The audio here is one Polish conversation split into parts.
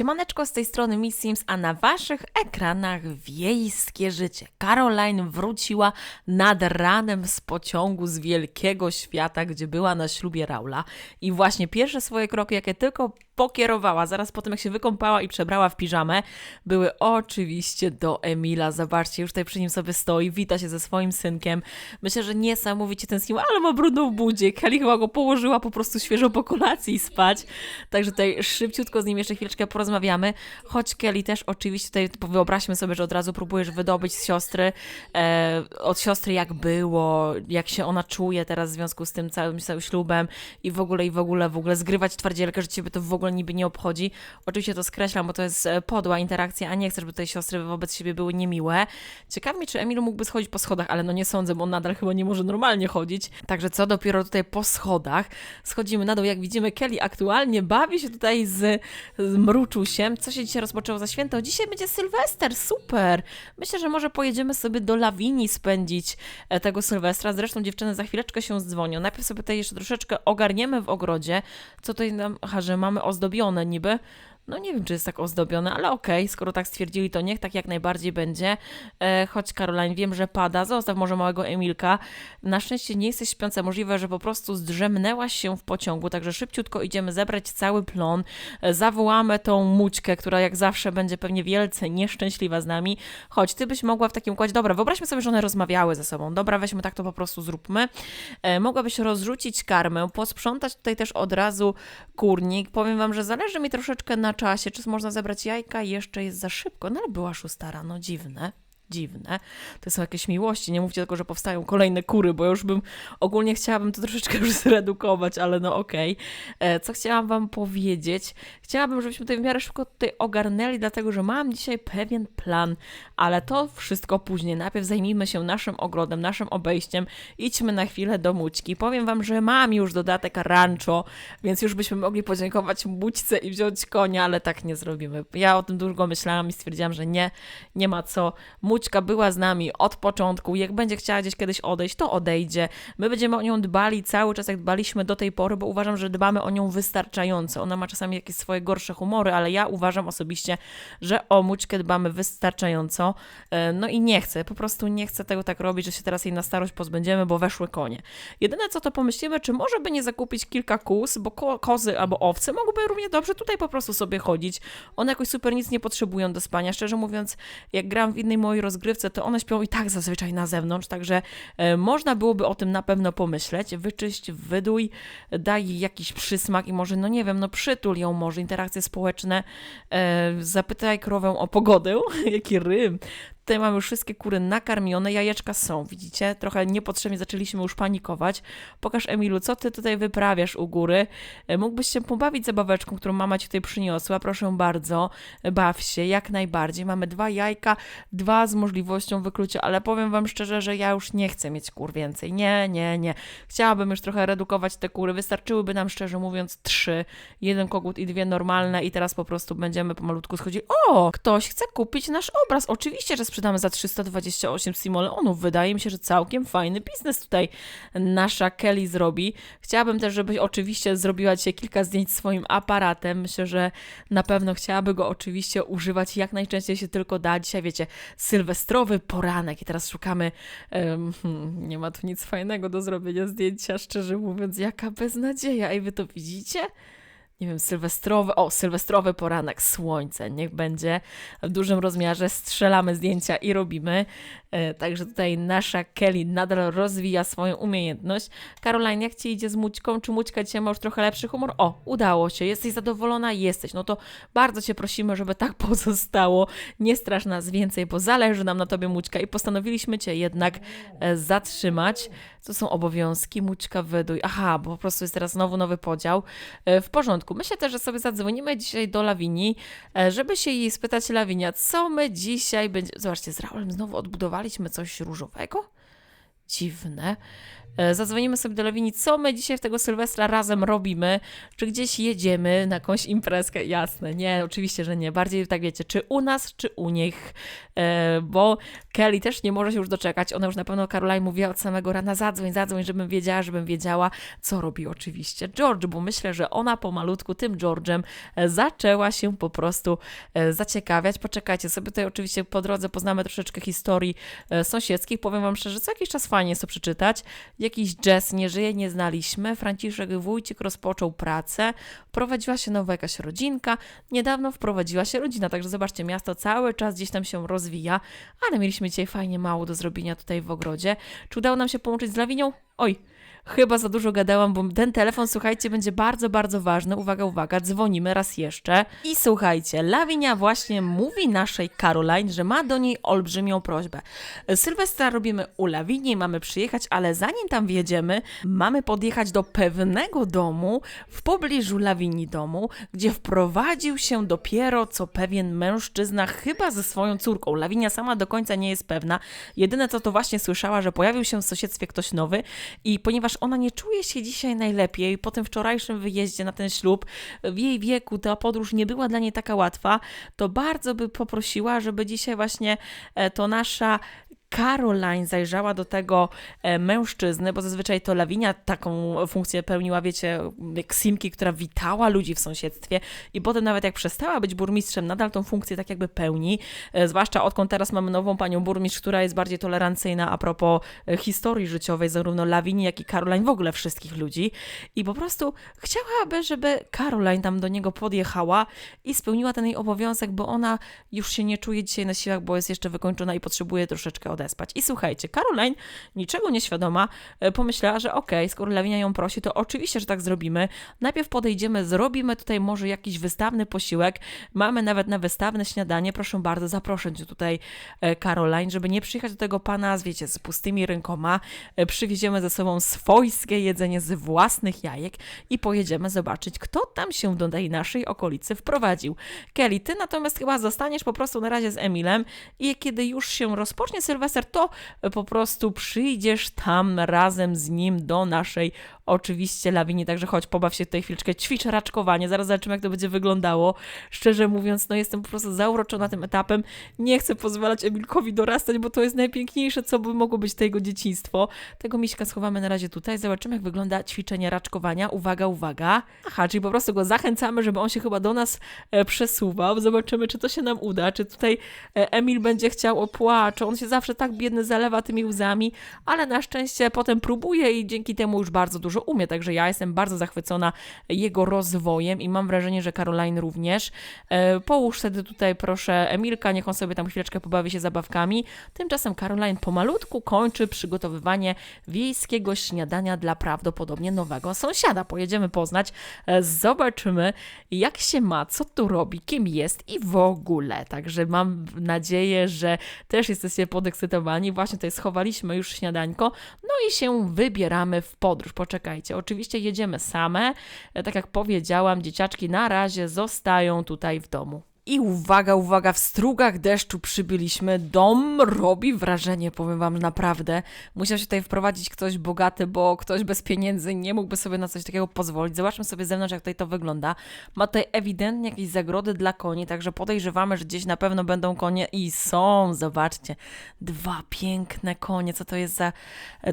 Siemaneczko z tej strony Miss Sims, a na waszych ekranach wiejskie życie. Caroline wróciła nad ranem z pociągu z wielkiego świata, gdzie była na ślubie Raula i właśnie pierwsze swoje kroki, jakie tylko pokierowała, zaraz po tym jak się wykąpała i przebrała w piżamę, były oczywiście do Emila. Zobaczcie, już tutaj przy nim sobie stoi, wita się ze swoim synkiem. Myślę, że niesamowicie tęskniła, ale ma brudną budzie. Kelly chyba go położyła po prostu świeżo po kolacji spać. Także tutaj szybciutko z nim jeszcze chwileczkę porozmawiamy. Choć Kelly też oczywiście tutaj wyobraźmy sobie, że od razu próbujesz wydobyć z siostry, e, od siostry jak było, jak się ona czuje teraz w związku z tym całym, całym ślubem i w ogóle, i w ogóle, w ogóle zgrywać twardzielkę, że ciebie to w ogóle niby nie obchodzi. Oczywiście to skreślam, bo to jest e, podła interakcja, a nie chcę, żeby tutaj siostry wobec siebie były niemiłe. Ciekaw mi, czy Emilu mógłby schodzić po schodach, ale no nie sądzę, bo on nadal chyba nie może normalnie chodzić. Także co dopiero tutaj po schodach. Schodzimy na dół, jak widzimy, Kelly aktualnie bawi się tutaj z, z mruczusiem. Co się dzisiaj rozpoczęło za święto? Dzisiaj będzie Sylwester, super! Myślę, że może pojedziemy sobie do Lawini spędzić e, tego Sylwestra. Zresztą dziewczyny za chwileczkę się dzwonią. Najpierw sobie tutaj jeszcze troszeczkę ogarniemy w ogrodzie. Co tutaj nam, aha, że mamy ozdobione niby. No nie wiem, czy jest tak ozdobione, ale okej, skoro tak stwierdzili, to niech tak jak najbardziej będzie. E, choć Caroline, wiem, że pada, zostaw może małego Emilka. Na szczęście nie jesteś śpiąca, możliwe, że po prostu zdrzemnęłaś się w pociągu, także szybciutko idziemy zebrać cały plon. E, zawołamy tą mućkę, która jak zawsze będzie pewnie wielce nieszczęśliwa z nami. Choć ty byś mogła w takim układzie, dobra, wyobraźmy sobie, że one rozmawiały ze sobą. Dobra, weźmy tak to po prostu zróbmy. E, mogłabyś rozrzucić karmę, posprzątać tutaj też od razu kurnik. Powiem wam, że zależy mi troszeczkę na czasie, czy można zebrać jajka, jeszcze jest za szybko, no ale była szósta rano, dziwne. Dziwne. To są jakieś miłości. Nie mówcie tylko, że powstają kolejne kury, bo już bym ogólnie chciałabym to troszeczkę już zredukować, ale no okej. Okay. Co chciałam Wam powiedzieć? Chciałabym, żebyśmy tutaj w miarę szybko tutaj ogarnęli, dlatego że mam dzisiaj pewien plan, ale to wszystko później. Najpierw zajmijmy się naszym ogrodem, naszym obejściem. Idźmy na chwilę do Mućki. Powiem Wam, że mam już dodatek rancho, więc już byśmy mogli podziękować Mućce i wziąć konia, ale tak nie zrobimy. Ja o tym długo myślałam i stwierdziłam, że nie, nie ma co. Mućka była z nami od początku. Jak będzie chciała gdzieś kiedyś odejść, to odejdzie. My będziemy o nią dbali cały czas, jak dbaliśmy do tej pory, bo uważam, że dbamy o nią wystarczająco. Ona ma czasami jakieś swoje gorsze humory, ale ja uważam osobiście, że o Mućkę dbamy wystarczająco. E, no i nie chcę, po prostu nie chcę tego tak robić, że się teraz jej na starość pozbędziemy, bo weszły konie. Jedyne co to pomyślimy, czy może by nie zakupić kilka kóz, bo ko kozy albo owce mogłyby równie dobrze tutaj po prostu sobie chodzić. One jakoś super nic nie potrzebują do spania. Szczerze mówiąc, jak gram w innej mojej rozgrywce, to one śpią i tak zazwyczaj na zewnątrz, także e, można byłoby o tym na pewno pomyśleć. Wyczyść, wyduj, daj jej jakiś przysmak i może, no nie wiem, no przytul ją może, interakcje społeczne, e, zapytaj krowę o pogodę, jaki rym, Tutaj mamy już wszystkie kury nakarmione, jajeczka są, widzicie? Trochę niepotrzebnie zaczęliśmy już panikować. Pokaż Emilu, co ty tutaj wyprawiasz u góry. E, mógłbyś się pobawić zabaweczką, którą mama ci tutaj przyniosła, proszę bardzo. Baw się, jak najbardziej. Mamy dwa jajka, dwa z możliwością wyklucia, ale powiem wam szczerze, że ja już nie chcę mieć kur więcej. Nie, nie, nie. Chciałabym już trochę redukować te kury. Wystarczyłyby nam, szczerze mówiąc, trzy. Jeden kogut i dwie normalne i teraz po prostu będziemy pomalutku schodzić. O, ktoś chce kupić nasz obraz. Oczywiście, że sprzedamy za 328 simoleonów. Wydaje mi się, że całkiem fajny biznes tutaj nasza Kelly zrobi. Chciałabym też, żebyś oczywiście zrobiła dzisiaj kilka zdjęć swoim aparatem. Myślę, że na pewno chciałaby go oczywiście używać jak najczęściej się tylko da. Dzisiaj, wiecie, sylwestrowy poranek i teraz szukamy, um, nie ma tu nic fajnego do zrobienia zdjęcia, szczerze mówiąc, jaka beznadzieja. Ej, wy to widzicie? Nie wiem, sylwestrowy, o, sylwestrowy poranek, słońce, niech będzie w dużym rozmiarze, strzelamy zdjęcia i robimy. E, także tutaj nasza Kelly nadal rozwija swoją umiejętność. Caroline, jak Ci idzie z Mućką? Czy Mućka dzisiaj ma już trochę lepszy humor? O, udało się, jesteś zadowolona? Jesteś. No to bardzo Cię prosimy, żeby tak pozostało. Nie strasz nas więcej, bo zależy nam na Tobie Mućka i postanowiliśmy Cię jednak e, zatrzymać. Co są obowiązki? Mućka wyduj. Aha, bo po prostu jest teraz znowu nowy podział. E, w porządku. Myślę też, że sobie zadzwonimy dzisiaj do Lawini, żeby się jej spytać Lawinia, co my dzisiaj będzie... Zobaczcie, z Raulem znowu odbudowaliśmy coś różowego? Dziwne. E, Zadzwonimy sobie do Lewini, co my dzisiaj w tego Sylwestra razem robimy, czy gdzieś jedziemy na jakąś imprezkę. Jasne, nie, oczywiście, że nie. Bardziej tak wiecie, czy u nas, czy u nich, E, bo Kelly też nie może się już doczekać. Ona już na pewno Caroline mówiła od samego rana, zadzwoń, zadzwoń, żebym wiedziała, żebym wiedziała, co robi oczywiście George, bo myślę, że ona pomalutku tym George'em e, zaczęła się po prostu zaciekawiać. Poczekajcie sobie tutaj oczywiście po drodze poznamy troszeczkę historii sąsiedzkich. Powiem wam szczerze, co jakiś czas fajnie jest to przeczytać. Jakiś jazz nie żyje, nie znaliśmy. Franciszek Wójcik rozpoczął pracę. Prowadziła się nowa jakaś rodzinka. Niedawno wprowadziła się rodzina, także zobaczcie, miasto cały czas gdzieś tam się rozwija, ale mieliśmy dzisiaj fajnie mało do zrobienia tutaj w ogrodzie. Czy udało nam się połączyć z Lawinią? Oj, Chyba za dużo gadałam, bo ten telefon, słuchajcie, będzie bardzo, bardzo ważny. Uwaga, uwaga, dzwonimy raz jeszcze. I słuchajcie, Lawinia właśnie mówi naszej Caroline, że ma do niej olbrzymią prośbę. Sylwestra robimy u Lawini, mamy przyjechać, ale zanim tam wjedziemy, mamy podjechać do pewnego domu w pobliżu Lawini domu, gdzie wprowadził się dopiero co pewien mężczyzna, chyba ze swoją córką. Lawinia sama do końca nie jest pewna. Jedyne co to właśnie słyszała, że pojawił się w sąsiedztwie ktoś nowy i ponieważ ona nie czuje się dzisiaj najlepiej po tym wczorajszym wyjeździe na ten ślub, w jej wieku ta podróż nie była dla niej taka łatwa, to bardzo by poprosiła, żeby dzisiaj właśnie e, to nasza Caroline zajrzała do tego e, mężczyzny, bo zazwyczaj to Lawinia taką funkcję pełniła, wiecie, jak Simki, która witała ludzi w sąsiedztwie i potem nawet jak przestała być burmistrzem, nadal tą funkcję tak jakby pełni, e, zwłaszcza odkąd teraz mamy nową panią burmistrz, która jest bardziej tolerancyjna a propos e, historii życiowej zarówno Lawini, jak i Caroline, w ogóle wszystkich ludzi. I po prostu chciałaby, żeby Caroline tam do niego podjechała i spełniła ten jej obowiązek, bo ona już się nie czuje dzisiaj na siłach, bo jest jeszcze wykończona i potrzebuje troszeczkę odespać. I słuchajcie, Caroline, niczego nieświadoma, e, pomyślała, że okej, skoro Lawinia ją prosi, to oczywiście, że tak zrobimy. Najpierw podejdziemy, zrobimy tutaj może jakiś wystawny posiłek. Mamy nawet na wystawne śniadanie. Proszę bardzo, zaproszę cię tutaj, e, Caroline, żeby nie przyjechać do tego pana, z, wiecie, z pustymi rękoma. E, Przywieziemy ze sobą swojskie jedzenie z własnych jajek i pojedziemy zobaczyć, kto tam się do tej naszej okolicy wprowadził. Kelly, ty natomiast chyba zostaniesz po prostu na razie z Emilem i kiedy już się rozpocznie Sylwester, to po prostu przyjdziesz tam razem z nim do naszej oczywiście lawini, także chodź, pobaw się tutaj chwileczkę, ćwicz raczkowanie, zaraz zobaczymy jak to będzie wyglądało. Szczerze mówiąc, no jestem po prostu zauroczona tym etapem, nie chcę pozwalać Emilkowi dorastać, bo to jest najpiękniejsze, co by mogło być to jego dzieciństwo. Tego miśka schowamy na razie tutaj, zobaczymy jak wygląda ćwiczenie raczkowania, uwaga, uwaga. Aha, czyli po prostu go zachęcamy, żeby on się chyba do nas e, przesuwał, zobaczymy czy to się nam uda, czy tutaj e, Emil będzie chciał opłacz, on się zawsze tak biedny zalewa tymi łzami, ale na szczęście potem próbuje i dzięki temu już bardzo dużo umie, także ja jestem bardzo zachwycona jego rozwojem i mam wrażenie, że Caroline również. E, Połóż wtedy tutaj proszę Emilka, niech on sobie tam chwileczkę pobawi się zabawkami. Tymczasem Caroline pomalutku kończy przygotowywanie wiejskiego śniadania dla prawdopodobnie nowego sąsiada. Pojedziemy poznać, e, zobaczymy jak się ma, co tu robi, kim jest i w ogóle. Także mam nadzieję, że też jesteście podekscytowani. Właśnie tutaj schowaliśmy już śniadańko, no i się wybieramy w podróż. Poczekajcie, oczywiście jedziemy same. E, Tak jak powiedziałam, dzieciaczki na razie zostają tutaj w domu. I uwaga, uwaga, w strugach deszczu przybyliśmy. Dom robi wrażenie, powiem wam naprawdę. Musiał się tutaj wprowadzić ktoś bogaty, bo ktoś bez pieniędzy nie mógłby sobie na coś takiego pozwolić. Zobaczmy sobie z zewnątrz, jak tutaj to wygląda. Ma tutaj ewidentnie jakieś zagrody dla koni, także podejrzewamy, że gdzieś na pewno będą konie i są. Zobaczcie, dwa piękne konie. Co to jest za...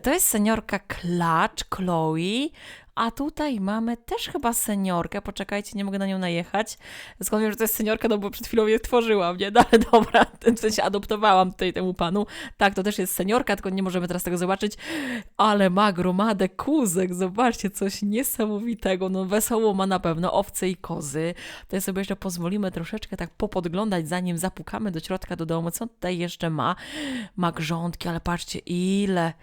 To jest seniorka Klacz, Chloe. A tutaj mamy też chyba seniorkę. Poczekajcie, nie mogę na nią najechać. Skąd że to jest seniorka, no bo przed chwilą je tworzyłam, nie? No ale dobra, w sensie adoptowałam tutaj temu panu. Tak, to też jest seniorka, tylko nie możemy teraz tego zobaczyć. Ale ma gromadę kózek, zobaczcie, coś niesamowitego. No wesoło ma na pewno owce i kozy. Tutaj sobie jeszcze pozwolimy troszeczkę tak popodglądać, zanim zapukamy do środka do domu. Co tutaj jeszcze ma? Ma grządki, ale patrzcie, ile,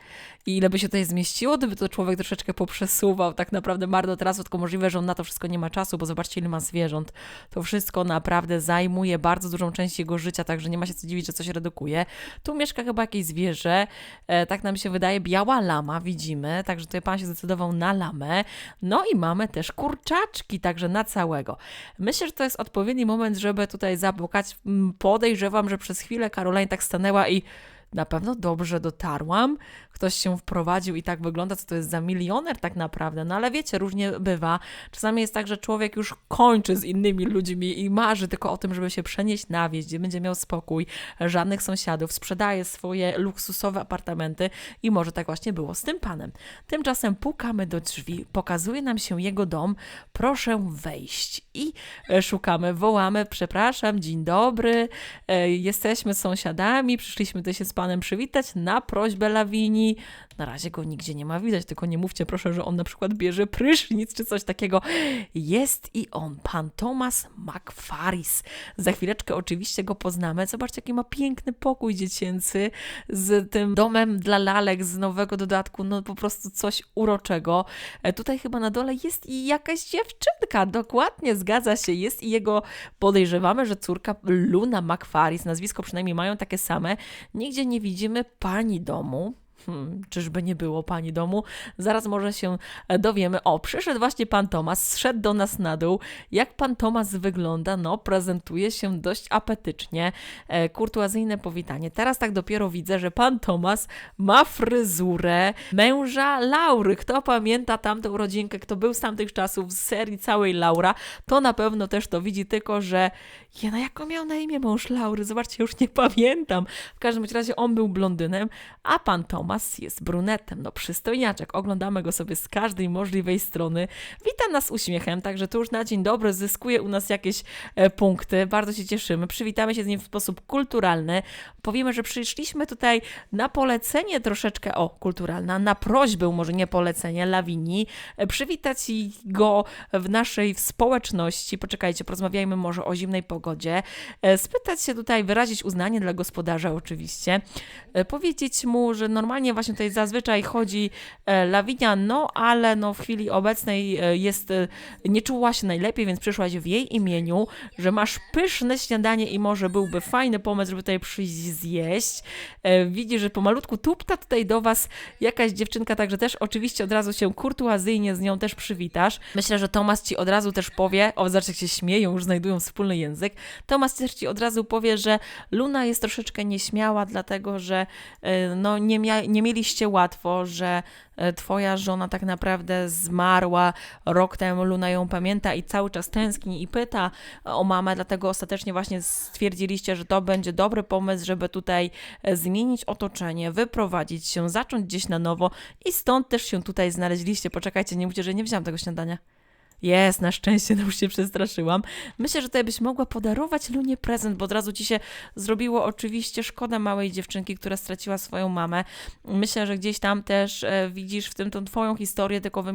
ile by się tutaj zmieściło, gdyby to człowiek troszeczkę poprzesuwał. Tak naprawdę marnotrawstwo, tylko możliwe, że on na to wszystko nie ma czasu, bo zobaczcie, ile ma zwierząt. To wszystko naprawdę zajmuje bardzo dużą część jego życia, także nie ma się co dziwić, że coś redukuje. Tu mieszka chyba jakieś zwierzę, e, tak nam się wydaje, biała lama, widzimy, także tutaj pan się zdecydował na lamę. No i mamy też kurczaczki, także na całego. Myślę, że to jest odpowiedni moment, żeby tutaj zapukać. Podejrzewam, że przez chwilę Caroline tak stanęła i na pewno dobrze dotarłam. Ktoś się wprowadził i tak wygląda, co to jest za milioner tak naprawdę. No ale wiecie, różnie bywa. Czasami jest tak, że człowiek już kończy z innymi ludźmi i marzy tylko o tym, żeby się przenieść na wieś, gdzie będzie miał spokój, żadnych sąsiadów, sprzedaje swoje luksusowe apartamenty i może tak właśnie było z tym panem. Tymczasem pukamy do drzwi, pokazuje nam się jego dom, proszę wejść i e, szukamy, wołamy, przepraszam, dzień dobry, e, jesteśmy sąsiadami, przyszliśmy tutaj się z panem przywitać na prośbę Lawini. Na razie go nigdzie nie ma widać, tylko nie mówcie proszę, że on na przykład bierze prysznic czy coś takiego. Jest i on, pan Thomas McFaris. Za chwileczkę oczywiście go poznamy. Zobaczcie, jaki ma piękny pokój dziecięcy z tym domem dla lalek z nowego dodatku. No po prostu coś uroczego. E, Tutaj chyba na dole jest i jakaś dziewczynka. Dokładnie, zgadza się. Jest i jego, podejrzewamy, że córka Luna McFaris. Nazwisko przynajmniej mają takie same. Nigdzie nie widzimy pani domu. Hmm, czyżby nie było pani domu? Zaraz może się e, dowiemy. O, przyszedł właśnie pan Tomas, zszedł do nas na dół. Jak pan Tomas wygląda? No, prezentuje się dość apetycznie. E, kurtuazyjne powitanie. Teraz tak dopiero widzę, że pan Tomas ma fryzurę męża Laury. Kto pamięta tamtą rodzinkę, kto był z tamtych czasów z serii całej Laura, to na pewno też to widzi, tylko że Jena, jak on miał na imię mąż Laury? Zobaczcie, już nie pamiętam. W każdym razie on był blondynem, a pan Tomas jest brunetem. No przystojniaczek. Oglądamy go sobie z każdej możliwej strony. Wita nas uśmiechem, także tu już na dzień dobry zyskuje u nas jakieś e, punkty. Bardzo się cieszymy. Przywitamy się z nim w sposób kulturalny. Powiemy, że przyszliśmy tutaj na polecenie troszeczkę, o, kulturalna, na prośbę, może nie polecenie, Lawini, e, przywitać go w naszej społeczności. Poczekajcie, porozmawiajmy może o zimnej pogodzie. E, Spytać się tutaj, wyrazić uznanie dla gospodarza oczywiście. Powiedzieć mu, że normalnie właśnie tutaj zazwyczaj chodzi e, Lawinia, no ale no w chwili obecnej e, jest, e, nie czuła się najlepiej, więc przyszłaś w jej imieniu, że masz pyszne śniadanie i może byłby fajny pomysł, żeby tutaj przyjść zjeść. Widzi, że pomalutku tupta tutaj do was jakaś dziewczynka, także też oczywiście od razu się kurtuazyjnie z nią też przywitasz. Myślę, że Tomas ci od razu też powie, o zobacz jak się śmieją, już znajdują wspólny język. Tomas też ci od razu powie, że Luna jest troszeczkę nieśmiała, dlatego że no, nie, mia- nie mieliście łatwo, że e, twoja żona tak naprawdę zmarła rok temu, Luna ją pamięta i cały czas tęskni i pyta o mamę, dlatego ostatecznie właśnie stwierdziliście, że to będzie dobry pomysł, żeby tutaj e, zmienić otoczenie, wyprowadzić się, zacząć gdzieś na nowo i stąd też się tutaj znaleźliście. Poczekajcie, nie mówcie, że nie wziąłam tego śniadania. Jest, na szczęście, no już się przestraszyłam. Myślę, że tutaj byś mogła podarować Lunie prezent, bo od razu ci się zrobiło oczywiście szkoda małej dziewczynki, która straciła swoją mamę. Myślę, że gdzieś tam też e, widzisz w tym tą twoją historię, tylko wy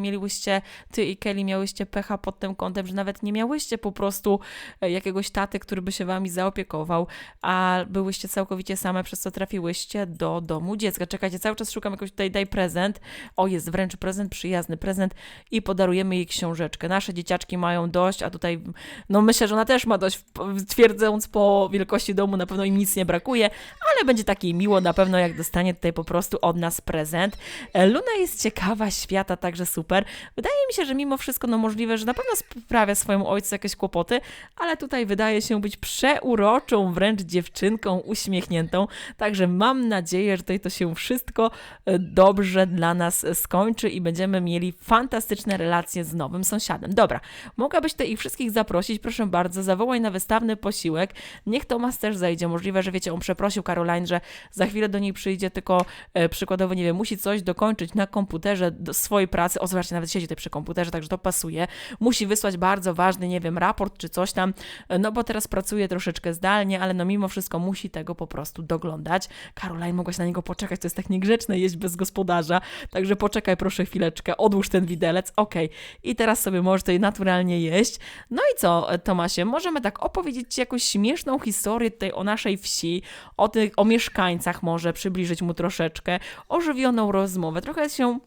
ty i Kelly miałyście pecha pod tym kątem, że nawet nie miałyście po prostu e, jakiegoś taty, który by się wami zaopiekował, a byłyście całkowicie same, przez co trafiłyście do domu dziecka. Czekajcie, cały czas szukam jakoś tutaj, daj prezent. O, jest wręcz prezent, przyjazny prezent i podarujemy jej książeczkę. Nasze dzieciaczki mają dość, a tutaj, no myślę, że ona też ma dość, twierdząc po wielkości domu, na pewno im nic nie brakuje, ale będzie takiej miło na pewno, jak dostanie tutaj po prostu od nas prezent. E, Luna jest ciekawa świata, także super. Wydaje mi się, że mimo wszystko, no możliwe, że na pewno sprawia swojemu ojcu jakieś kłopoty, ale tutaj wydaje się być przeuroczą wręcz dziewczynką uśmiechniętą, także mam nadzieję, że tutaj to się wszystko e, dobrze dla nas skończy i będziemy mieli fantastyczne relacje z nowym sąsiadem. Dobra, mogłabyś tutaj ich wszystkich zaprosić, proszę bardzo, zawołaj na wystawny posiłek, niech Tomas też zejdzie, możliwe, że wiecie, on przeprosił Caroline, że za chwilę do niej przyjdzie, tylko e, przykładowo, nie wiem, musi coś dokończyć na komputerze do swojej pracy, o zobaczcie, nawet siedzi tutaj przy komputerze, także to pasuje, musi wysłać bardzo ważny, nie wiem, raport czy coś tam, e, no bo teraz pracuje troszeczkę zdalnie, ale no mimo wszystko musi tego po prostu doglądać. Caroline, mogłaś na niego poczekać, to jest tak niegrzeczne jeść bez gospodarza, także poczekaj proszę chwileczkę, odłóż ten widelec, okej. I teraz sobie możesz tutaj naturalnie jeść. No i co, Tomasie, możemy tak opowiedzieć Ci jakąś śmieszną historię tutaj o naszej wsi, o tych, o mieszkańcach może, przybliżyć mu troszeczkę, ożywioną rozmowę, trochę się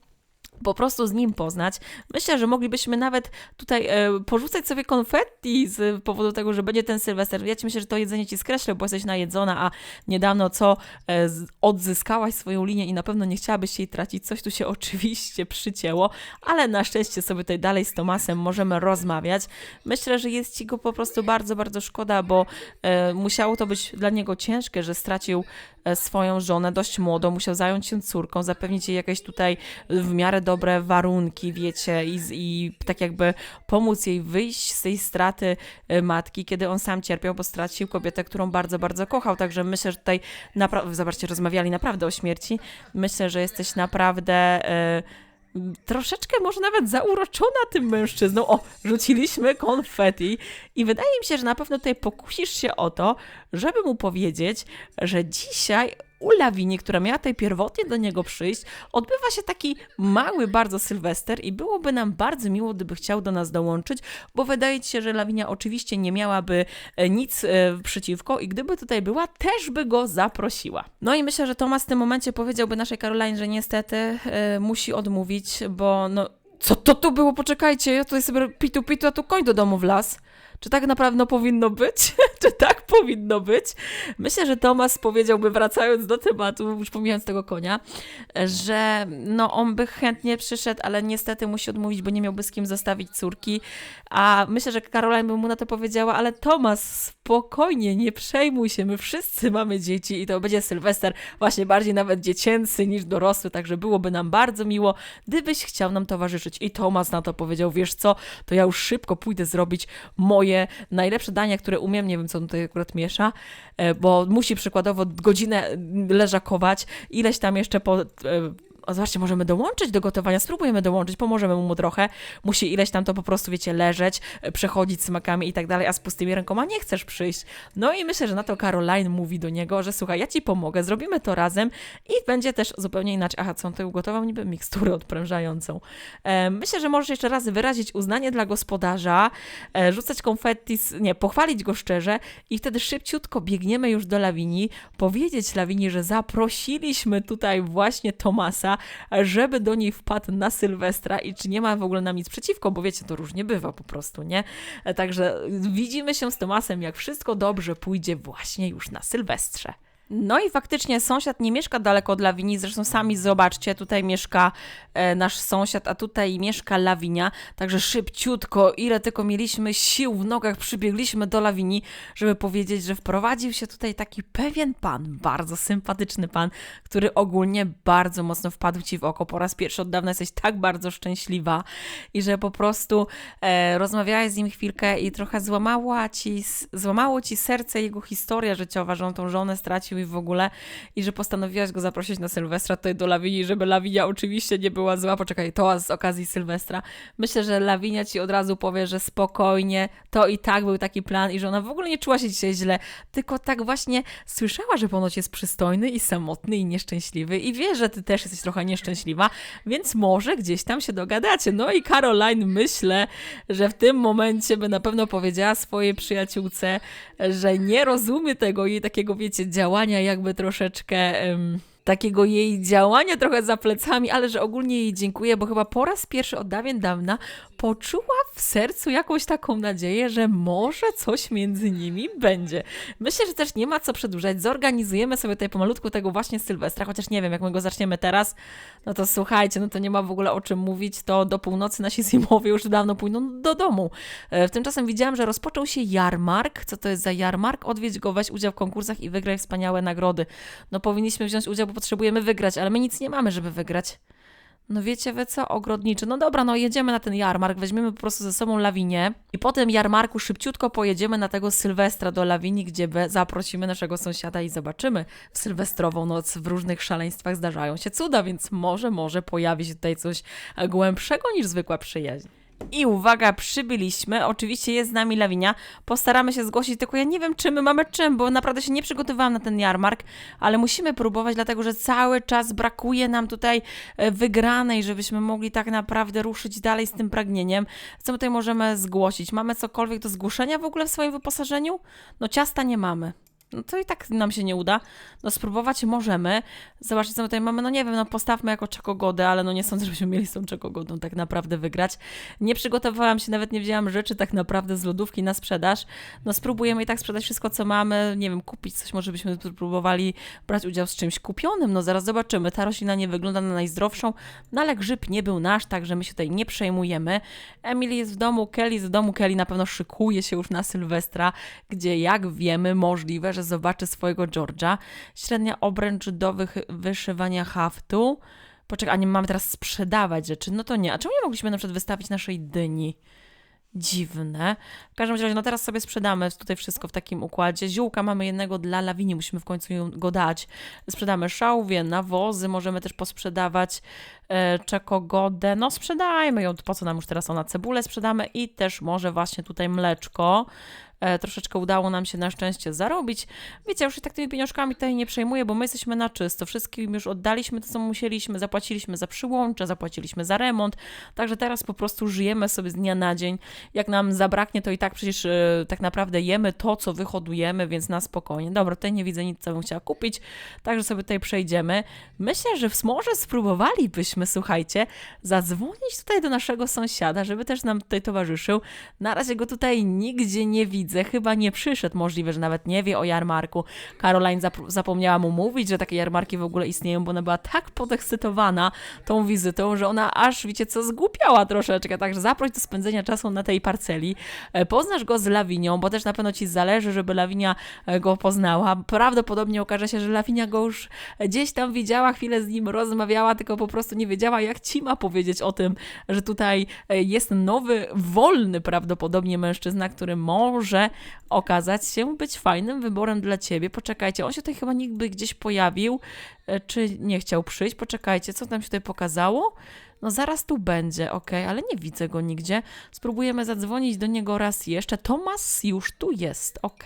po prostu z nim poznać. Myślę, że moglibyśmy nawet tutaj e, porzucać sobie konfetti z powodu tego, że będzie ten Sylwester. Ja ci myślę, że to jedzenie ci skreślę, bo jesteś najedzona, a niedawno co e, odzyskałaś swoją linię i na pewno nie chciałabyś jej tracić. Coś tu się oczywiście przycięło, ale na szczęście sobie tutaj dalej z Tomasem możemy rozmawiać. Myślę, że jest ci go po prostu bardzo, bardzo szkoda, bo e, musiało to być dla niego ciężkie, że stracił swoją żonę dość młodo, musiał zająć się córką, zapewnić jej jakieś tutaj w miarę dobre warunki, wiecie, i, i tak jakby pomóc jej wyjść z tej straty e, matki, kiedy on sam cierpiał, bo stracił kobietę, którą bardzo, bardzo kochał. Także myślę, że tutaj naprawdę, zobaczcie, rozmawiali naprawdę o śmierci. Myślę, że jesteś naprawdę. E, troszeczkę może nawet zauroczona tym mężczyzną. O, rzuciliśmy konfetti i wydaje mi się, że na pewno tutaj pokusisz się o to, żeby mu powiedzieć, że dzisiaj u Lawini, która miała tutaj pierwotnie do niego przyjść, odbywa się taki mały bardzo Sylwester i byłoby nam bardzo miło, gdyby chciał do nas dołączyć, bo wydaje się, że Lawinia oczywiście nie miałaby e, nic e, przeciwko i gdyby tutaj była, też by go zaprosiła. No i myślę, że Tomasz w tym momencie powiedziałby naszej Caroline, że niestety e, musi odmówić, bo no co to tu było? Poczekajcie, ja tutaj sobie pitu pitu, a tu koń do domu w las. Czy tak naprawdę powinno być? Czy tak powinno być? Myślę, że Tomasz powiedziałby, wracając do tematu, już pomijając tego konia, że no on by chętnie przyszedł, ale niestety musi odmówić, bo nie miałby z kim zostawić córki. A myślę, że Caroline by mu na to powiedziała, ale Tomasz, spokojnie, nie przejmuj się, my wszyscy mamy dzieci i to będzie Sylwester właśnie bardziej nawet dziecięcy niż dorosły, także byłoby nam bardzo miło, gdybyś chciał nam towarzyszyć. I Tomasz na to powiedział, wiesz co, to ja już szybko pójdę zrobić moje najlepsze dania, które umiem, nie wiem co on tutaj akurat miesza, e, bo musi przykładowo godzinę leżakować, ileś tam jeszcze po... zobaczcie, możemy dołączyć do gotowania, spróbujemy dołączyć, pomożemy mu trochę. Musi ileś tam to po prostu, wiecie, leżeć, e, przechodzić smakami i tak dalej, a z pustymi rękoma nie chcesz przyjść. No i myślę, że na to Caroline mówi do niego, że słuchaj, ja ci pomogę, zrobimy to razem i będzie też zupełnie inaczej. Aha, co on tutaj ugotował? Niby miksturę odprężającą. E, myślę, że możesz jeszcze raz wyrazić uznanie dla gospodarza, e, rzucać konfetti, nie, pochwalić go szczerze i wtedy szybciutko biegniemy już do Lawini, powiedzieć Lawini, że zaprosiliśmy tutaj właśnie Tomasa, żeby do niej wpadł na Sylwestra i czy nie ma w ogóle nam nic przeciwko, bo wiecie, to różnie bywa po prostu, nie? E, Także widzimy się z Tomasem, jak wszystko dobrze pójdzie właśnie już na Sylwestrze. No i faktycznie sąsiad nie mieszka daleko od Lawini, zresztą sami zobaczcie, tutaj mieszka e, nasz sąsiad, a tutaj mieszka Lawinia, także szybciutko, ile tylko mieliśmy sił w nogach, przybiegliśmy do Lawini, żeby powiedzieć, że wprowadził się tutaj taki pewien pan, bardzo sympatyczny pan, który ogólnie bardzo mocno wpadł ci w oko. Po raz pierwszy od dawna jesteś tak bardzo szczęśliwa i że po prostu e, rozmawiałaś z nim chwilkę i trochę złamała ci, złamało ci serce jego historia życiowa, że on tą żonę stracił i w ogóle i że postanowiłaś go zaprosić na Sylwestra tutaj do Lawini, żeby Lawinia oczywiście nie była zła. Poczekaj, to z okazji Sylwestra. Myślę, że Lawinia ci od razu powie, że spokojnie, to i tak był taki plan i że ona w ogóle nie czuła się dzisiaj źle, tylko tak właśnie słyszała, że ponoć jest przystojny i samotny i nieszczęśliwy i wie, że ty też jesteś trochę nieszczęśliwa, więc może gdzieś tam się dogadacie. No i Caroline myślę, że w tym momencie by na pewno powiedziała swojej przyjaciółce, że nie rozumie tego jej takiego, wiecie, działania jakby troszeczkę... takiego jej działania trochę za plecami, ale że ogólnie jej dziękuję, bo chyba po raz pierwszy od dawien dawna poczuła w sercu jakąś taką nadzieję, że może coś między nimi będzie. Myślę, że też nie ma co przedłużać. Zorganizujemy sobie tutaj pomalutku tego właśnie Sylwestra, chociaż nie wiem, jak my go zaczniemy teraz, no to słuchajcie, no to nie ma w ogóle o czym mówić, to do północy nasi zimowie już dawno pójdą do domu. E, Tymczasem widziałam, że rozpoczął się jarmark. Co to jest za jarmark? Odwiedź go, weź udział w konkursach i wygraj wspaniałe nagrody. No powinniśmy wziąć udział, bo potrzebujemy wygrać, ale my nic nie mamy, żeby wygrać. No wiecie wy co? Ogrodniczy. No dobra, no jedziemy na ten jarmark, weźmiemy po prostu ze sobą lawinię i po tym jarmarku szybciutko pojedziemy na tego Sylwestra do lawini, gdzie zaprosimy naszego sąsiada i zobaczymy w sylwestrową noc w różnych szaleństwach zdarzają się cuda, więc może, może pojawi się tutaj coś głębszego niż zwykła przyjaźń. I uwaga, przybyliśmy. Oczywiście jest z nami Lawinia. Postaramy się zgłosić, tylko ja nie wiem, czy my mamy czym, bo naprawdę się nie przygotowałam na ten jarmark, ale musimy próbować, dlatego że cały czas brakuje nam tutaj e, wygranej, żebyśmy mogli tak naprawdę ruszyć dalej z tym pragnieniem. Co my tutaj możemy zgłosić? Mamy cokolwiek do zgłoszenia w ogóle w swoim wyposażeniu? No ciasta nie mamy. No to i tak nam się nie uda. No spróbować możemy. Zobaczcie, co my tutaj mamy. No nie wiem, no postawmy jako czekogodę, ale no nie sądzę, żebyśmy mieli z tą czekogodą tak naprawdę wygrać. Nie przygotowałam się, nawet nie wzięłam rzeczy tak naprawdę z lodówki na sprzedaż. No spróbujemy i tak sprzedać wszystko, co mamy. Nie wiem, kupić coś, może byśmy próbowali brać udział z czymś kupionym. No zaraz zobaczymy. Ta roślina nie wygląda na najzdrowszą, no ale grzyb nie był nasz, także my się tutaj nie przejmujemy. Emily jest w domu, Kelly w domu. Kelly na pewno szykuje się już na Sylwestra, gdzie jak wiemy, możliwe, że że zobaczy swojego George'a. Średnia obręcz do wyszywania haftu. Poczekaj, a nie mamy teraz sprzedawać rzeczy. No to nie. A czemu nie mogliśmy na przykład wystawić naszej dyni? Dziwne. W każdym razie, no teraz sobie sprzedamy tutaj wszystko w takim układzie. Ziółka mamy jednego dla lawini, musimy w końcu go dać. Sprzedamy szałwie, nawozy, możemy też posprzedawać e, czekogodę. No sprzedajmy ją, po co nam już teraz ona? Cebulę sprzedamy i też może właśnie tutaj mleczko. E, troszeczkę udało nam się na szczęście zarobić. Wiecie, już się tak tymi pieniążkami tutaj nie przejmuję, bo my jesteśmy na czysto. Wszystkim już oddaliśmy to, co musieliśmy, zapłaciliśmy za przyłącze, zapłaciliśmy za remont, także teraz po prostu żyjemy sobie z dnia na dzień. Jak nam zabraknie, to i tak przecież e, tak naprawdę jemy to, co wyhodujemy, więc na spokojnie. Dobra, tutaj nie widzę nic, co bym chciała kupić, także sobie tutaj przejdziemy. Myślę, że może spróbowalibyśmy, słuchajcie, zadzwonić tutaj do naszego sąsiada, żeby też nam tutaj towarzyszył. Na razie go tutaj nigdzie nie widzę, chyba nie przyszedł, możliwe, że nawet nie wie o jarmarku. Caroline zap- zapomniała mu mówić, że takie jarmarki w ogóle istnieją, bo ona była tak podekscytowana tą wizytą, że ona aż, wiecie co, zgłupiała troszeczkę, także zaproś do spędzenia czasu na tej parceli. E, Poznasz go z Lawinią, bo też na pewno ci zależy, żeby Lawinia e, go poznała. Prawdopodobnie okaże się, że Lawinia go już gdzieś tam widziała, chwilę z nim rozmawiała, tylko po prostu nie wiedziała, jak ci ma powiedzieć o tym, że tutaj e, jest nowy, wolny prawdopodobnie mężczyzna, który może okazać się być fajnym wyborem dla ciebie. Poczekajcie, on się tutaj chyba niby gdzieś pojawił, e, czy nie chciał przyjść. Poczekajcie, co tam się tutaj pokazało? No zaraz tu będzie, ok, ale nie widzę go nigdzie. Spróbujemy zadzwonić do niego raz jeszcze. Tomas już tu jest, ok.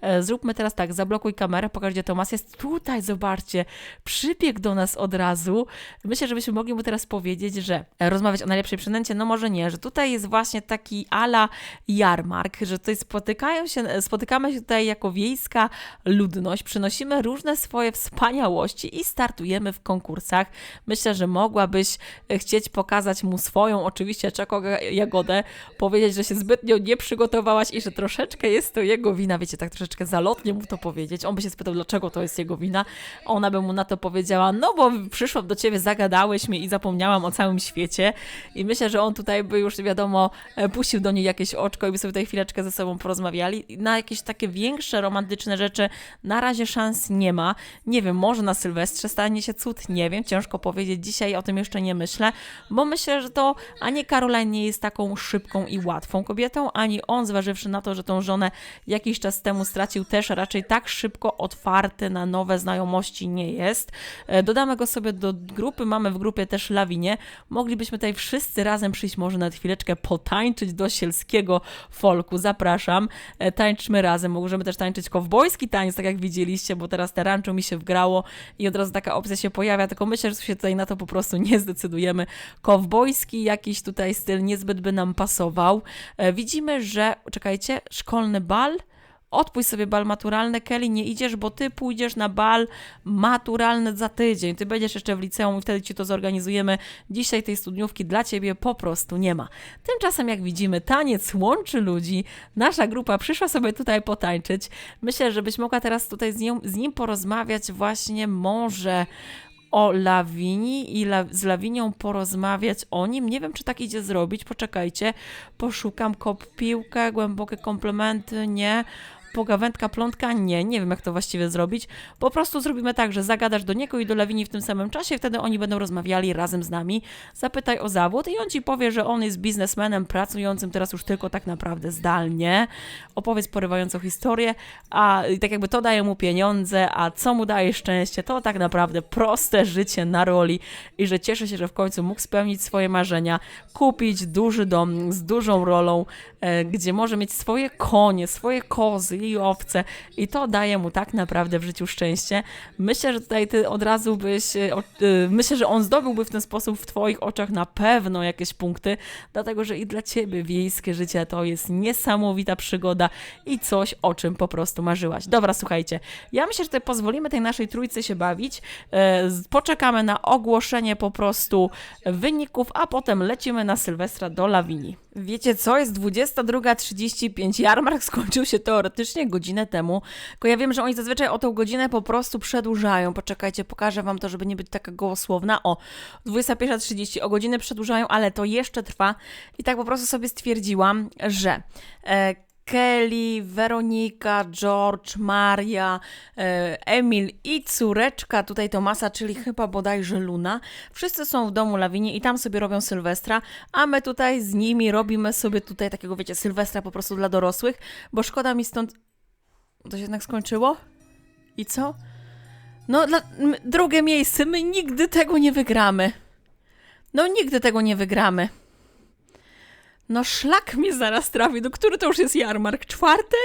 E, Zróbmy teraz tak, zablokuj kamerę, pokaż gdzie Tomas jest. Tutaj, zobaczcie, przybiegł do nas od razu. Myślę, że byśmy mogli mu teraz powiedzieć, że e, rozmawiać o najlepszej przynęcie, no może nie, że tutaj jest właśnie taki ala jarmark, że tutaj spotykają się, e, spotykamy się tutaj jako wiejska ludność, przynosimy różne swoje wspaniałości i startujemy w konkursach. Myślę, że mogłabyś chcieć pokazać mu swoją, oczywiście czeko jagodę, powiedzieć, że się zbytnio nie przygotowałaś i że troszeczkę jest to jego wina, wiecie, tak troszeczkę zalotnie mu to powiedzieć. On by się spytał, dlaczego to jest jego wina. Ona by mu na to powiedziała, no bo przyszłam do ciebie, zagadałeś mnie i zapomniałam o całym świecie. I myślę, że on tutaj by już, wiadomo, e, puścił do niej jakieś oczko i by sobie tutaj chwileczkę ze sobą porozmawiali. Na jakieś takie większe, romantyczne rzeczy na razie szans nie ma. Nie wiem, może na Sylwestrze stanie się cud, nie wiem, ciężko powiedzieć. Dzisiaj o tym jeszcze nie myślę, bo myślę, że to ani Caroline nie jest taką szybką i łatwą kobietą, ani on, zważywszy na to, że tą żonę jakiś czas temu stracił, też raczej tak szybko otwarty na nowe znajomości nie jest. E, Dodamy go sobie do grupy, mamy w grupie też Lawinię. Moglibyśmy tutaj wszyscy razem przyjść, może na chwileczkę potańczyć do sielskiego folku. Zapraszam, E, tańczmy razem. Możemy też tańczyć kowbojski taniec, tak jak widzieliście, bo teraz te rancho mi się wgrało i od razu taka opcja się pojawia, tylko myślę, że się tutaj na to po prostu nie zdecydujemy. Kowbojski jakiś tutaj styl niezbyt by nam pasował. E, Widzimy, że, czekajcie, szkolny bal. Odpuść sobie bal maturalny, Kelly, nie idziesz, bo ty pójdziesz na bal maturalny za tydzień. Ty będziesz jeszcze w liceum i wtedy ci to zorganizujemy. Dzisiaj tej studniówki dla ciebie po prostu nie ma. Tymczasem, jak widzimy, taniec łączy ludzi. Nasza grupa przyszła sobie tutaj potańczyć. Myślę, że byś mogła teraz tutaj z, nią, z nim porozmawiać właśnie może o Lawini i la, z Lawinią porozmawiać o nim. Nie wiem, czy tak idzie zrobić. Poczekajcie. Poszukam kop piłkę, głębokie komplementy, nie. Pogawędka, plątka? Nie, nie wiem jak to właściwie zrobić. Po prostu zrobimy tak, że zagadasz do niego i do Lawini w tym samym czasie, wtedy oni będą rozmawiali razem z nami. Zapytaj o zawód i on ci powie, że on jest biznesmenem pracującym teraz już tylko tak naprawdę zdalnie. Opowiedz porywającą historię, a tak jakby to daje mu pieniądze, a co mu daje szczęście, to tak naprawdę proste życie na roli i że cieszy się, że w końcu mógł spełnić swoje marzenia, kupić duży dom z dużą rolą, e, gdzie może mieć swoje konie, swoje kozy i owce i to daje mu tak naprawdę w życiu szczęście. Myślę, że tutaj ty od razu byś, o- e, myślę, że on zdobyłby w ten sposób w twoich oczach na pewno jakieś punkty, dlatego, że i dla ciebie wiejskie życie to jest niesamowita przygoda i coś, o czym po prostu marzyłaś. Dobra, słuchajcie, ja myślę, że tutaj pozwolimy tej naszej trójce się bawić, e, poczekamy na ogłoszenie po prostu wyników, a potem lecimy na Sylwestra do Lawini. Wiecie co, jest 22.35, jarmark skończył się teoretycznie godzinę temu, tylko ja wiem, że oni zazwyczaj o tą godzinę po prostu przedłużają. Poczekajcie, pokażę wam to, żeby nie być taka gołosłowna. O, 21.30, o godzinę przedłużają, ale to jeszcze trwa i tak po prostu sobie stwierdziłam, że... E, Kelly, Weronika, George, Maria, e, Emil i córeczka tutaj Tomasa, czyli chyba bodajże Luna. Wszyscy są w domu Lawinie i tam sobie robią Sylwestra, a my tutaj z nimi robimy sobie tutaj takiego, wiecie, Sylwestra po prostu dla dorosłych, bo szkoda mi stąd... To się jednak skończyło? I co? No, dla... drugie miejsce, my nigdy tego nie wygramy. No, nigdy tego nie wygramy. No szlak mnie zaraz trafi. No który to już jest jarmark? Czwarty?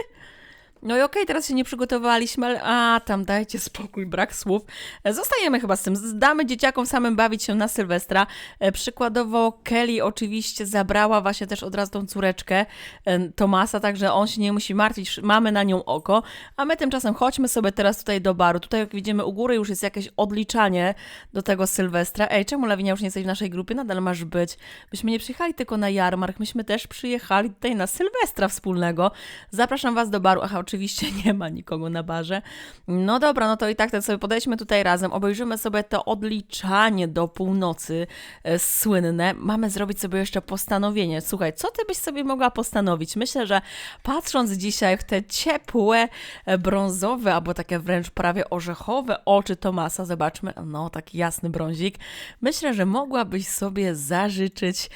No i okej, teraz się nie przygotowaliśmy, ale a tam dajcie spokój, brak słów. E, Zostajemy chyba z tym. Zdamy dzieciakom samym bawić się na Sylwestra. E, Przykładowo Kelly oczywiście zabrała właśnie też od razu tą córeczkę e, Tomasa, także on się nie musi martwić, mamy na nią oko. A my tymczasem chodźmy sobie teraz tutaj do baru. Tutaj jak widzimy u góry już jest jakieś odliczanie do tego Sylwestra. Ej, czemu Lawinia już nie jesteś w naszej grupie? Nadal masz być. Myśmy nie przyjechali tylko na jarmark, myśmy też przyjechali tutaj na Sylwestra wspólnego. Zapraszam Was do baru. Aha, oczywiście nie ma nikogo na barze. No dobra, no to i tak, to sobie podejdźmy tutaj razem, obejrzymy sobie to odliczanie do północy e, słynne. Mamy zrobić sobie jeszcze postanowienie. Słuchaj, co Ty byś sobie mogła postanowić? Myślę, że patrząc dzisiaj w te ciepłe, e, brązowe, albo takie wręcz prawie orzechowe oczy Tomasa, zobaczmy, no taki jasny brązik, myślę, że mogłabyś sobie zażyczyć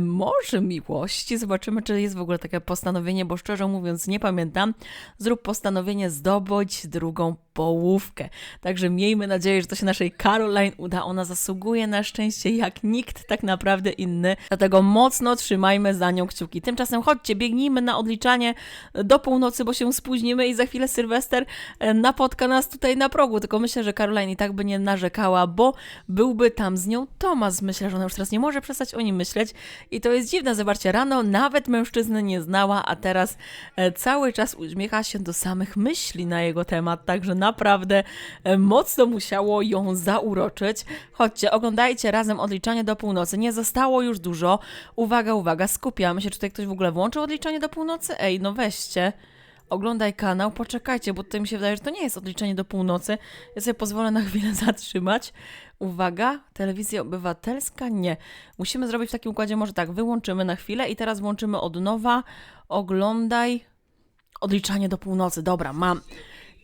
może miłości. Zobaczymy, czy jest w ogóle takie postanowienie, bo szczerze mówiąc nie pamiętam. Zrób postanowienie zdobyć drugą połówkę. Także miejmy nadzieję, że to się naszej Caroline uda. Ona zasługuje na szczęście jak nikt tak naprawdę inny. Dlatego mocno trzymajmy za nią kciuki. Tymczasem chodźcie, biegnijmy na odliczanie do północy, bo się spóźnimy i za chwilę Sylwester e, napotka nas tutaj na progu. Tylko myślę, że Caroline i tak by nie narzekała, bo byłby tam z nią Tomas. Myślę, że ona już teraz nie może przestać o nim myśleć. I to jest dziwne, zobaczcie, rano nawet mężczyzny nie znała, a teraz e, cały czas uśmiecha się do samych myśli na jego temat, także naprawdę e, mocno musiało ją zauroczyć. Chodźcie, oglądajcie razem odliczanie do północy. Nie zostało już dużo. Uwaga, uwaga, skupiamy się. Czy tutaj ktoś w ogóle włączył odliczanie do północy? Ej, no weźcie. Oglądaj kanał, poczekajcie, bo tutaj mi się wydaje, że to nie jest odliczenie do północy. Ja sobie pozwolę na chwilę zatrzymać. Uwaga, telewizja obywatelska? Nie. Musimy zrobić w takim układzie, może tak, wyłączymy na chwilę i teraz włączymy od nowa. Oglądaj odliczanie do północy. Dobra, mam.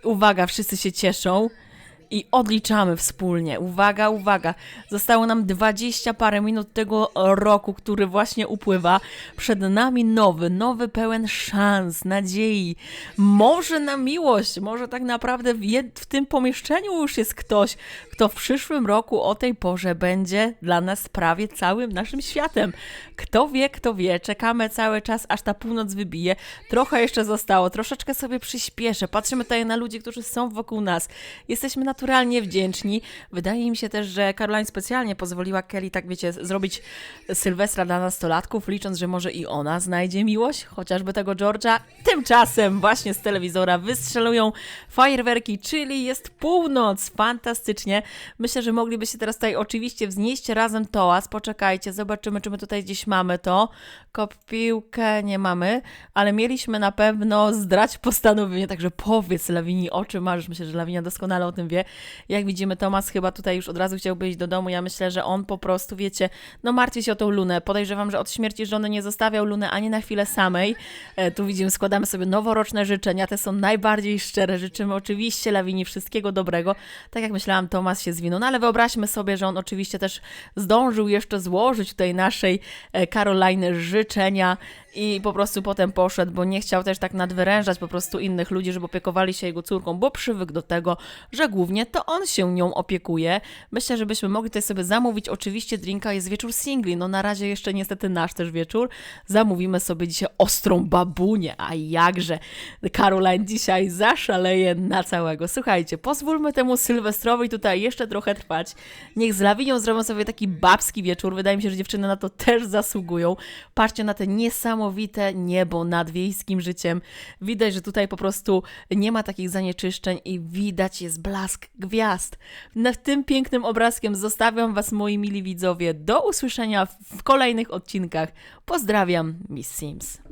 Uwaga, wszyscy się cieszą. I odliczamy wspólnie. Uwaga, uwaga. Zostało nam 20 parę minut tego roku, który właśnie upływa. Przed nami nowy, nowy pełen szans, nadziei. Może na miłość, może tak naprawdę w, w tym pomieszczeniu już jest ktoś, kto w przyszłym roku o tej porze będzie dla nas prawie całym naszym światem. Kto wie, kto wie. Czekamy cały czas, aż ta północ wybije. Trochę jeszcze zostało, troszeczkę sobie przyspieszę. Patrzymy tutaj na ludzi, którzy są wokół nas. Jesteśmy naturalnie wdzięczni. Wydaje mi się też, że Caroline specjalnie pozwoliła Kelly, tak wiecie, zrobić Sylwestra dla nastolatków, licząc, że może i ona znajdzie miłość, chociażby tego George'a. Tymczasem właśnie z telewizora wystrzelują fajerwerki, czyli jest północ. Fantastycznie. Myślę, że moglibyście teraz tutaj oczywiście wznieść razem toas. Poczekajcie, zobaczymy, czy my tutaj gdzieś mamy to. Kop piłkę nie mamy, ale mieliśmy na pewno zdrać postanowienie, także powiedz Lawini, o czym marzysz. Myślę, że Lawinia doskonale o tym wie. Jak widzimy, Tomas chyba tutaj już od razu chciałby iść do domu. Ja myślę, że on po prostu, wiecie, no martwi się o tą Lunę. Podejrzewam, że od śmierci żony nie zostawiał Luny ani na chwilę samej. E, tu widzimy, składamy sobie noworoczne życzenia. Te są najbardziej szczere. Życzymy oczywiście Lawini wszystkiego dobrego. Tak jak myślałam, Tomas się zwinął. No ale wyobraźmy sobie, że on oczywiście też zdążył jeszcze złożyć tutaj naszej e, Caroline życzenia i po prostu potem poszedł, bo nie chciał też tak nadwyrężać po prostu innych ludzi, żeby opiekowali się jego córką, bo przywykł do tego, że głównie to on się nią opiekuje. Myślę, że byśmy mogli tutaj sobie zamówić. Oczywiście drinka jest wieczór singli, no na razie jeszcze niestety nasz też wieczór. Zamówimy sobie dzisiaj ostrą babunię, a jakże Caroline dzisiaj zaszaleje na całego. Słuchajcie, pozwólmy temu Sylwestrowi tutaj jeszcze trochę trwać. Niech z Lawinią zrobią sobie taki babski wieczór. Wydaje mi się, że dziewczyny na to też zasługują. Patrzcie na te niesamowite niebo nad wiejskim życiem. Widać, że tutaj po prostu nie ma takich zanieczyszczeń i widać jest blask gwiazd. Nad tym pięknym obrazkiem zostawiam Was, moi mili widzowie. Do usłyszenia w kolejnych odcinkach. Pozdrawiam, Miss Sims.